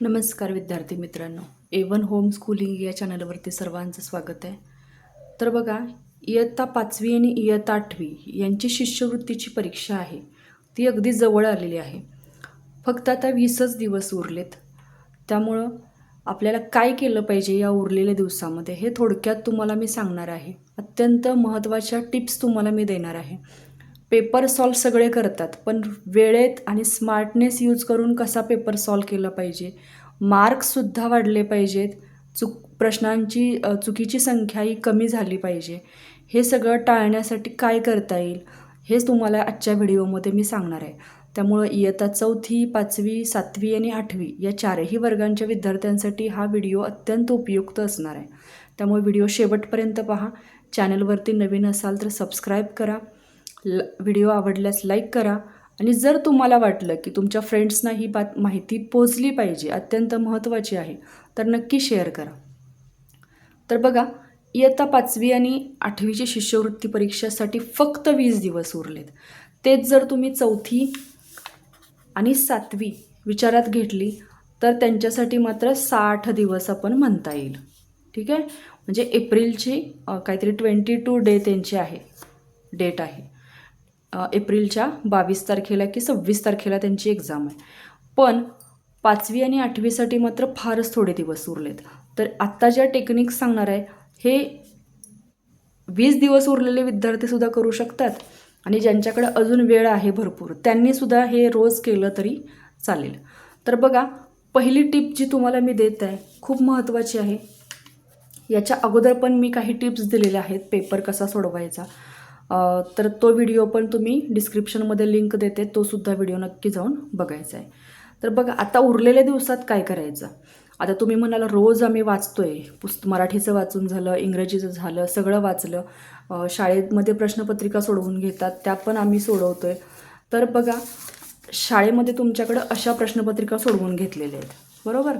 नमस्कार विद्यार्थी मित्रांनो. ए वन होम स्कूलिंग या चॅनलवरती सर्वांचं स्वागत आहे. तर बघा इयत्ता पाचवी आणि इयत्ता आठवी यांची शिष्यवृत्तीची परीक्षा आहे. ती अगदी जवळ आलेली आहे. फक्त आता वीसच दिवस उरलेत. त्यामुळं आपल्याला काय केलं पाहिजे या उरलेल्या दिवसामध्ये हे थोडक्यात तुम्हाला मी सांगणार आहे. अत्यंत महत्त्वाच्या टिप्स तुम्हाला मी देणार आहे. पेपर सॉल्व सगळे करतात पण वेळेत आणि स्मार्टनेस यूज करून कसा पेपर सॉल्व केला पाहिजे? मार्क्ससुद्धा वाढले पाहिजेत. चुक प्रश्नांची चुकीची संख्या ही कमी झाली पाहिजे. हे सगळं टाळण्यासाठी काय करता येईल? हेच तुम्हाला आजच्या व्हिडिओमध्ये मी सांगणार आहे. त्यामुळं इयत्ता चौथी पाचवी सातवी आणि आठवी या चारही वर्गांच्या विद्यार्थ्यांसाठी हा व्हिडिओ अत्यंत उपयुक्त असणार आहे. त्यामुळे व्हिडिओ शेवटपर्यंत पहा. चॅनलवरती नवीन असाल तर सबस्क्राईब करा. ल व्हिडिओ आवडल्यास लाईक करा. आणि जर तुम्हाला वाटलं की तुमच्या फ्रेंड्सना ही बात माहिती पोचली पाहिजे अत्यंत महत्त्वाची आहे तर नक्की शेअर करा. तर बघा इयत्ता पाचवी आणि आठवीची शिष्यवृत्ती परीक्षेसाठी फक्त वीस दिवस उरलेत. तेच जर तुम्ही चौथी आणि सातवी विचारात घेतली तर त्यांच्यासाठी मात्र साठ दिवस आपण म्हणता येईल. ठीक आहे? म्हणजे एप्रिलची काहीतरी ट्वेंटी टू डे त्यांची आहे डेट आहे. एप्रिलच्या बावीस तारखेला की सव्वीस तारखेला त्यांची एक्झाम आहे. पण पाचवी आणि आठवीसाठी मात्र फारच थोडे दिवस उरलेत. तर आत्ता ज्या टेक्निक्स सांगणार आहे हे वीस दिवस उरलेले विद्यार्थीसुद्धा करू शकतात आणि ज्यांच्याकडे अजून वेळ आहे भरपूर त्यांनीसुद्धा हे रोज केलं तरी चालेल. तर बघा पहिली टिप जी तुम्हाला मी देत आहे खूप महत्त्वाची आहे. याच्या अगोदर पण मी काही टिप्स दिलेल्या आहेत पेपर कसा सोडवायचा तर तो व्हिडिओ पण तुम्ही डिस्क्रिप्शनमध्ये लिंक देते तो सुद्धा व्हिडिओ नक्की जाऊन बघायचा आहे. तर बघा आता उरलेल्या दिवसात काय करायचं? आता तुम्ही म्हणाल रोज आम्ही वाचतोय. पुस्त मराठीचं वाचून झालं इंग्रजीचं झालं सगळं वाचलं. शाळेमध्ये प्रश्नपत्रिका सोडवून घेतात त्या पण आम्ही सोडवतोय. तर बघा शाळेमध्ये तुमच्याकडं अशा प्रश्नपत्रिका सोडवून घेतलेल्या आहेत. बरोबर?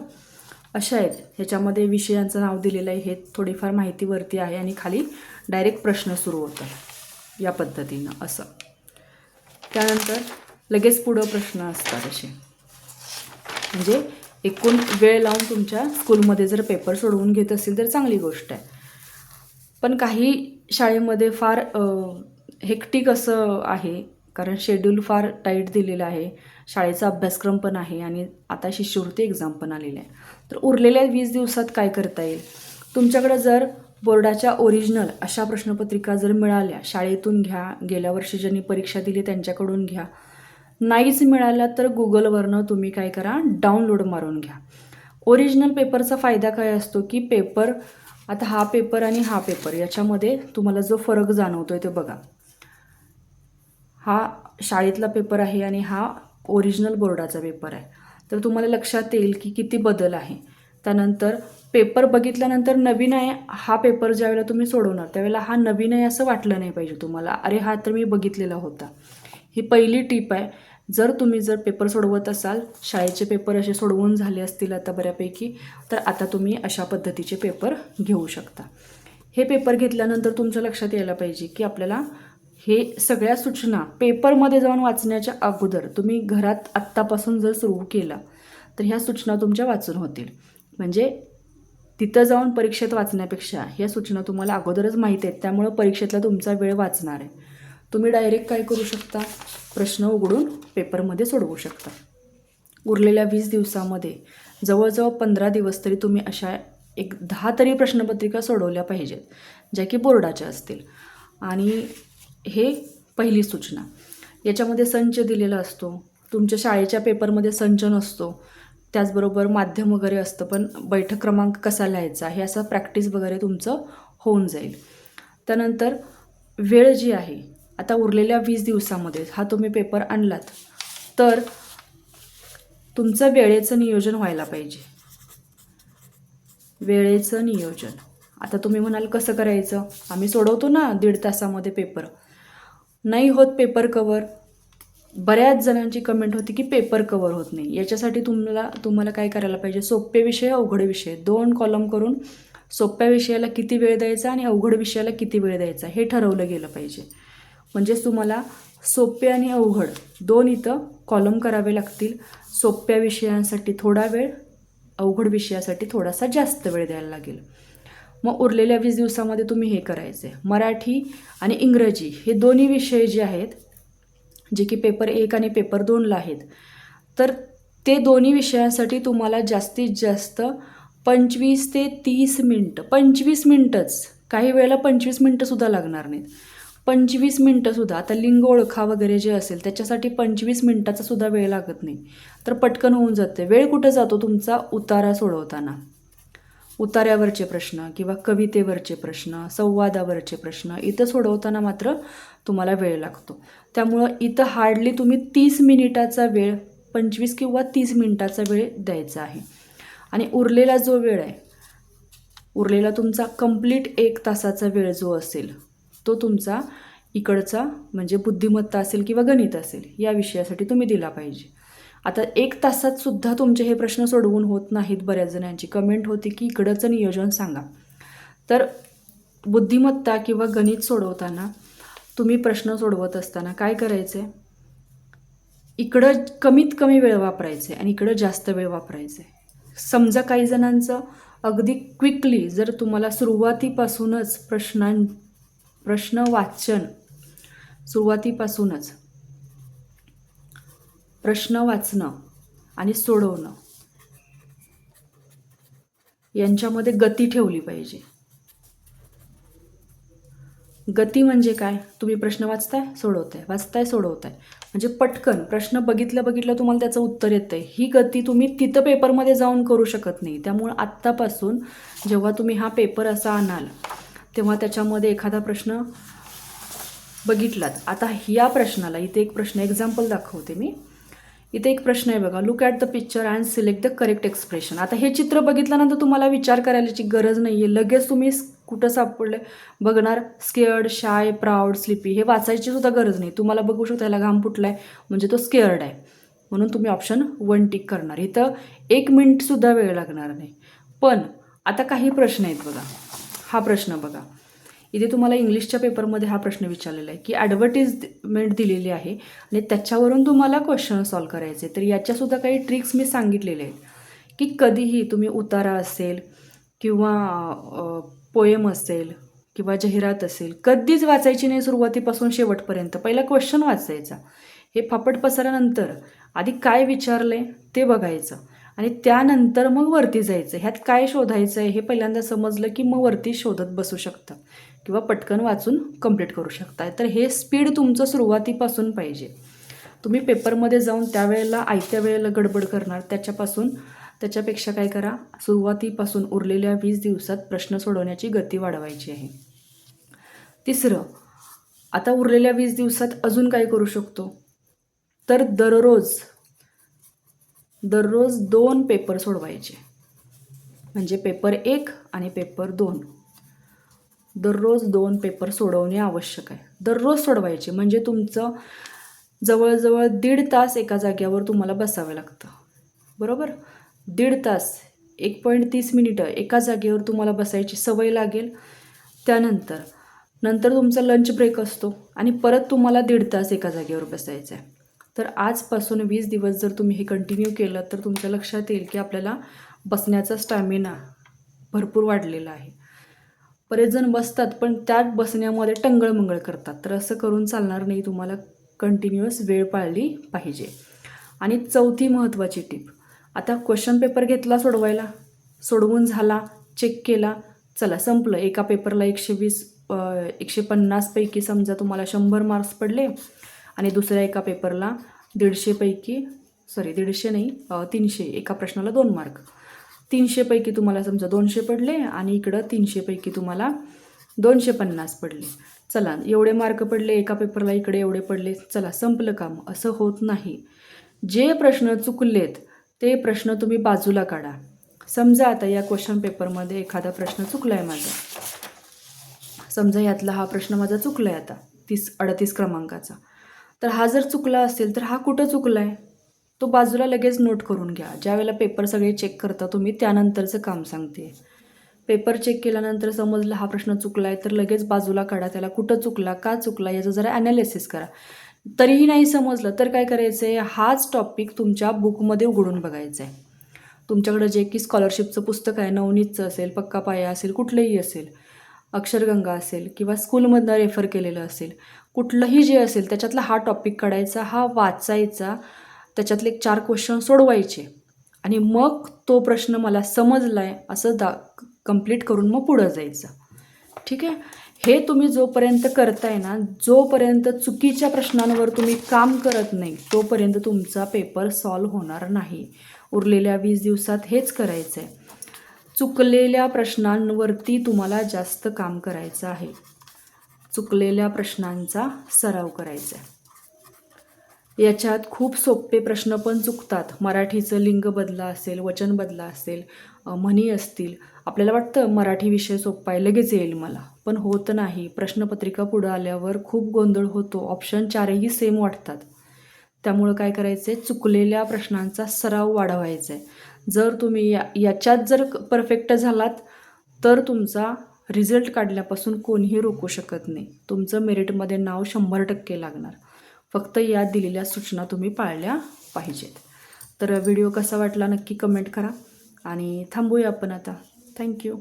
अशा आहेत. ह्याच्यामध्ये विषयांचं नाव दिलेलं आहे. हे थोडीफार माहितीवरती आहे आणि खाली डायरेक्ट प्रश्न सुरू होतात. या पद्धतीनं असं. त्यानंतर लगेच पुढं प्रश्न असतात असे. म्हणजे एकूण वेळ लावून तुमच्या स्कूलमध्ये जर पेपर सोडवून घेत असेल तर चांगली गोष्ट आहे. पण काही शाळेमध्ये फार हेक्टिक असं आहे. कारण शेड्यूल फार टाईट दिलेलं आहे. शाळेचा अभ्यासक्रम पण आहे आणि आता शिष्यवृत्ती एक्झाम पण आलेली आहे. तर उरलेल्या वीस दिवसात काय करता येईल? तुमच्याकडं जर बोर्डाच्या ओरिजिनल अशा प्रश्नपत्रिका जर मिळाल्या शाळेतून घ्या गेल्या वर्षी ज्यांनी परीक्षा दिली त्यांच्याकडून घ्या. नाहीच मिळाल्या तर गुगलवरनं तुम्ही काय करा डाउनलोड मारून घ्या. ओरिजिनल पेपरचा फायदा काय असतो की पेपर आता हा पेपर आणि हा पेपर याच्यामध्ये तुम्हाला जो फरक जाणवतो आहे ते बघा. हा शाळेतला पेपर आहे आणि हा ओरिजिनल बोर्डाचा पेपर आहे. तर तुम्हाला लक्षात येईल की किती बदल आहे. त्यानंतर पेपर बघितल्यानंतर नवीन आहे हा पेपर ज्यावेळेला तुम्ही सोडवणार त्यावेळेला हा नवीन आहे असं वाटलं नाही पाहिजे तुम्हाला. अरे हा तर मी बघितलेला होता. ही पहिली टीप आहे जर तुम्ही जर पेपर सोडवत असाल शाळेचे पेपर असे सोडवून झाले असतील आता बऱ्यापैकी तर आता तुम्ही अशा पद्धतीचे पेपर घेऊ शकता. हे पेपर घेतल्यानंतर तुमच्या लक्षात यायला पाहिजे की आपल्याला हे सगळ्या सूचना पेपरमध्ये जाऊन वाचण्याच्या अगोदर तुम्ही घरात आत्तापासून जर सुरू केला तर ह्या सूचना तुमच्या वाचून होतील. म्हणजे तिथं जाऊन परीक्षेत वाचण्यापेक्षा ह्या सूचना तुम्हाला अगोदरच माहीत आहेत त्यामुळं परीक्षेतला तुमचा वेळ वाचणार आहे. तुम्ही डायरेक्ट काय करू शकता? प्रश्न उघडून पेपरमध्ये सोडवू शकता. उरलेल्या वीस दिवसामध्ये जवळजवळ पंधरा दिवस तरी तुम्ही अशा एक दहा तरी प्रश्नपत्रिका सोडवल्या पाहिजेत ज्या की बोर्डाच्या असतील. आणि हे पहिली सूचना. याच्यामध्ये संच दिलेला असतो. तुमच्या शाळेच्या पेपरमध्ये संच नसतो. त्याचबरोबर माध्यम वगैरे असतं पण बैठक क्रमांक कसा लिहायचा हे असं प्रॅक्टिस वगैरे तुमचं होऊन जाईल. त्यानंतर वेळ जी आहे आता उरलेल्या वीस दिवसामध्ये हा तुम्ही पेपर आणलात. तर तुमचं वेळेचं नियोजन व्हायला पाहिजे. वेळेचं नियोजन. आता तुम्ही म्हणाल कसं करायचं? आम्ही सोडवतो ना दीड तासामध्ये पेपर नाही होत पेपर कवर बऱ्याच जणांची कमेंट होती की पेपर कवर होत नाही. याच्यासाठी तुम्हाला तुम्हाला काय करायला पाहिजे? सोपे विषय अवघड विषय. दोन कॉलम करून सोप्या विषयाला किती वेळ द्यायचा आणि अवघड विषयाला किती वेळ द्यायचा? हे ठरवलं गेलं पाहिजे. म्हणजेच तुम्हाला सोपे आणि अवघड दोन इथं कॉलम करावे लागतील. सोप्या विषयांसाठी थोडा वेळ अवघड विषयासाठी थोडासा जास्त वेळ द्यायला लागेल. मग उरलेल्या वीस दिवसामध्ये तुम्ही हे करायचं आहे मराठी आणि इंग्रजी हे दोन्ही विषय जे आहेत जे की पेपर एक आणि पेपर दोनला आहेत. तर ते दोन्ही विषयांसाठी तुम्हाला जास्तीत जास्त पंचवीस ते तीस मिनटं पंचवीस मिनटंच काही वेळेला पंचवीस मिनटंसुद्धा लागणार नाहीत. पंचवीस मिनटंसुद्धा आता लिंग ओळखा वगैरे जे असेल त्याच्यासाठी पंचवीस मिनटाचा सुद्धा वेळ लागत नाही. तर पटकन होऊन जाते. वेळ कुठं जातो तुमचा? उतारा सोडवताना. उतार्यावरचे प्रश्न किंवा कवितेवरचे प्रश्न संवादावरचे प्रश्न इथं सोडवताना मात्र तुम्हाला वेळ लागतो. त्यामुळं इथं हार्डली तुम्ही तीस मिनिटाचा वेळ पंचवीस किंवा तीस मिनिटाचा वेळ द्यायचा आहे. आणि उरलेला जो वेळ आहे उरलेला तुमचा कंप्लीट एक तासाचा वेळ जो असेल तो तुमचा इकडचा म्हणजे बुद्धिमत्ता असेल किंवा गणित असेल या विषयासाठी तुम्ही दिला पाहिजे. आता एक तासात सुद्धा तुमचे हे प्रश्न सोडवून होत नाहीत बऱ्याच जणांची. कमेंट होती की इकडचं नियोजन सांगा. तर बुद्धिमत्ता किंवा गणित सोडवताना तुम्ही प्रश्न सोडवत असताना काय करायचं? आहे इकडं कमीत कमी वेळ वापरायचे आणि इकडं जास्त वेळ वापरायचे. आहे समजा काही जणांचं अगदी क्विकली जर तुम्हाला सुरुवातीपासूनच प्रश्नां प्रश्न वाचन सुरुवातीपासूनच प्रश्न वाचणं आणि सोडवणं यांच्यामध्ये गती ठेवली पाहिजे. गती म्हणजे काय? तुम्ही प्रश्न वाचताय सोडवताय. वाचताय सोडवताय. म्हणजे पटकन प्रश्न बघितलं बघितलं तुम्हाला त्याचं उत्तर येतं आहे ही गती तुम्ही तिथं पेपरमध्ये जाऊन करू शकत नाही. त्यामुळं आत्तापासून जेव्हा तुम्ही हा पेपर असा आणाल तेव्हा त्याच्यामध्ये एखादा प्रश्न बघितलात. आता या प्रश्नाला इथे एक प्रश्न एक्झाम्पल दाखवते मी. इथे एक प्रश्न आहे बघा. Look at the picture and select the correct expression आता हे चित्र बघितल्यानंतर तुम्हाला विचार करायची गरज नाही आहे लगेच तुम्ही कुठं सापडले? बघणार. स्केअर्ड शाय प्राऊड स्लिपी हे वाचायची सुद्धा गरज नाही. तुम्हाला बघू शकता याला घाम फुटला आहे म्हणजे तो स्केअर्ड आहे. म्हणून तुम्ही ऑप्शन वन टिक करणार. इथं एक मिनिटसुद्धा वेळ लागणार नाही. पण आता काही प्रश्न आहेत बघा. हा प्रश्न बघा. इथे तुम्हाला इंग्लिशच्या पेपरमध्ये हा प्रश्न विचारलेला आहे की ॲडव्हर्टिजमेंट दिलेली आहे आणि त्याच्यावरून तुम्हाला क्वेश्चन सॉल्व करायचे. तर याच्यासुद्धा काही ट्रिक्स मी सांगितलेले आहेत की कधीही तुम्ही उतारा असेल किंवा पोएम असेल किंवा जाहिरात असेल कधीच वाचायची नाही सुरुवातीपासून शेवटपर्यंत. पहिला क्वेश्चन वाचायचा. हे फापट पसरानंतर आधी काय विचारलं आहे ते बघायचं. आणि त्यानंतर मग वरती जायचं. ह्यात काय शोधायचं आहे हे पहिल्यांदा समजलं की मग वरती शोधत बसू शकता किंवा पटकन वाचून कंप्लीट करू शकता तर हे स्पीड तुमचं सुरुवातीपासून पाहिजे. तुम्ही पेपरमध्ये जाऊन त्यावेळेला आयत्या वेळेला गडबड करणार. त्याच्यापासून त्याच्यापेक्षा काय करा सुरुवातीपासून उरलेल्या वीस दिवसात प्रश्न सोडवण्याची गती वाढवायची आहे. तिसरं आता उरलेल्या वीस दिवसात अजून काय करू शकतो? तर दररोज दररोज दोन पेपर सोडवायचे. म्हणजे पेपर एक आणि पेपर दोन. दररोज दोन पेपर सोडवणे आवश्यक आहे. दररोज सोडवायचे. म्हणजे तुमचं जवळजवळ दीड तास एका जाग्यावर तुम्हाला बसावं लागतं. बरोबर? दीड तास एक पॉईंट तीस मिनिटं एका जागेवर तुम्हाला बसायची सवय लागेल. त्यानंतर नंतर तुमचा लंच ब्रेक असतो आणि परत तुम्हाला दीड तास एका जागेवर बसायचं आहे तर आजपासून वीस दिवस जर तुम्ही हे कंटिन्यू केलं तर तुमच्या लक्षात येईल की आपल्याला बसण्याचा स्टॅमिना भरपूर वाढलेला आहे. बरेच जण बसतात पण त्यात बसण्यामध्ये टंगळमंगळ करतात. तर असं करून चालणार नाही तुम्हाला कंटिन्युअस वेळ पाळली पाहिजे. आणि चौथी महत्त्वाची टीप आता क्वेश्चन पेपर घेतला सोडवायला. सोडवून झाला चेक केला चला संपलं. एका पेपरला एकशे वीस एकशे पन्नासपैकी समजा तुम्हाला शंभर मार्क्स पडले आणि दुसऱ्या एका पेपरला दीडशेपैकी सॉरी दीडशे नाही तीनशे एका प्रश्नाला दोन मार्क तीनशेपैकी तुम्हाला समजा दोनशे पडले आणि इकडं तीनशेपैकी तुम्हाला दोनशे पन्नास पडले. चला एवढे मार्क पडले एका पेपरला इकडे एवढे पडले चला संपलं काम. असं होत नाही. जे प्रश्न चुकलेत ते प्रश्न तुम्ही बाजूला काढा. समजा आता या क्वेश्चन पेपरमध्ये एखादा प्रश्न चुकला आहे माझा. समजा यातला हा प्रश्न माझा चुकला आहे आता तीस अडतीस क्रमांकाचा. तर हा जर चुकला असेल तर हा कुठं चुकला आहे तो बाजूला लगेच नोट करून घ्या. ज्यावेळेला पेपर सगळे चेक करता तुम्ही त्यानंतरचं काम सांगते. पेपर चेक केल्यानंतर समजलं हा प्रश्न चुकला आहे तर लगेच बाजूला काढा त्याला कुठं चुकला का चुकला याचं जरा ॲनालिसिस करा. तरीही नाही समजलं तर काय करायचं आहे हाच टॉपिक तुमच्या बुकमध्ये उघडून बघायचा आहे तुमच्याकडं जे की स्कॉलरशिपचं पुस्तक आहे नवनीतचं असेल पक्का पाया असेल कुठलंही असेल अक्षरगंगा असेल किंवा स्कूलमधनं रेफर केलेलं असेल कुठलंही जे असेल त्याच्यातला हा टॉपिक काढायचा हा वाचायचा त्याच्यातले एक चार क्वेश्चन सोडवायचे. आणि मग तो प्रश्न मला समजला आहे असं दा कंप्लीट करून मग पुढं जायचं. ठीक आहे? हे तुम्ही जोपर्यंत करताय ना जोपर्यंत चुकीच्या प्रश्नांवर तुम्ही काम करत नाही तोपर्यंत तुमचा पेपर सॉल्व होणार नाही. उरलेल्या वीस दिवसात हेच करायचं आहे चुकलेल्या प्रश्नांवरती तुम्हाला जास्त काम करायचं आहे. चुकलेल्या प्रश्नांचा सराव करायचा आहे. याच्यात खूप सोपे प्रश्न पण चुकतात. मराठीचं लिंग बदला असेल वचन बदला असेल म्हणी असतील. आपल्याला वाटतं मराठी विषय सोपा आहे लगेच येईल मला. पण होत नाही. प्रश्नपत्रिका पुढं आल्यावर खूप गोंधळ होतो. ऑप्शन चारही सेम वाटतात. त्यामुळं काय करायचं आहे चुकलेल्या प्रश्नांचा सराव वाढवायचा आहे जर तुम्ही या याच्यात जर परफेक्ट झालात तर तुमचा रिझल्ट काढल्यापासून कोणीही रोखू शकत नाही. तुमचं मेरिटमध्ये नाव शंभर टक्के लागणार. फक्त यात दिलेल्या सूचना तुम्ही पाळल्या पाहिजेत. तर व्हिडिओ कसा वाटला नक्की कमेंट करा. आणि थांबूया आपण आता. थँक्यू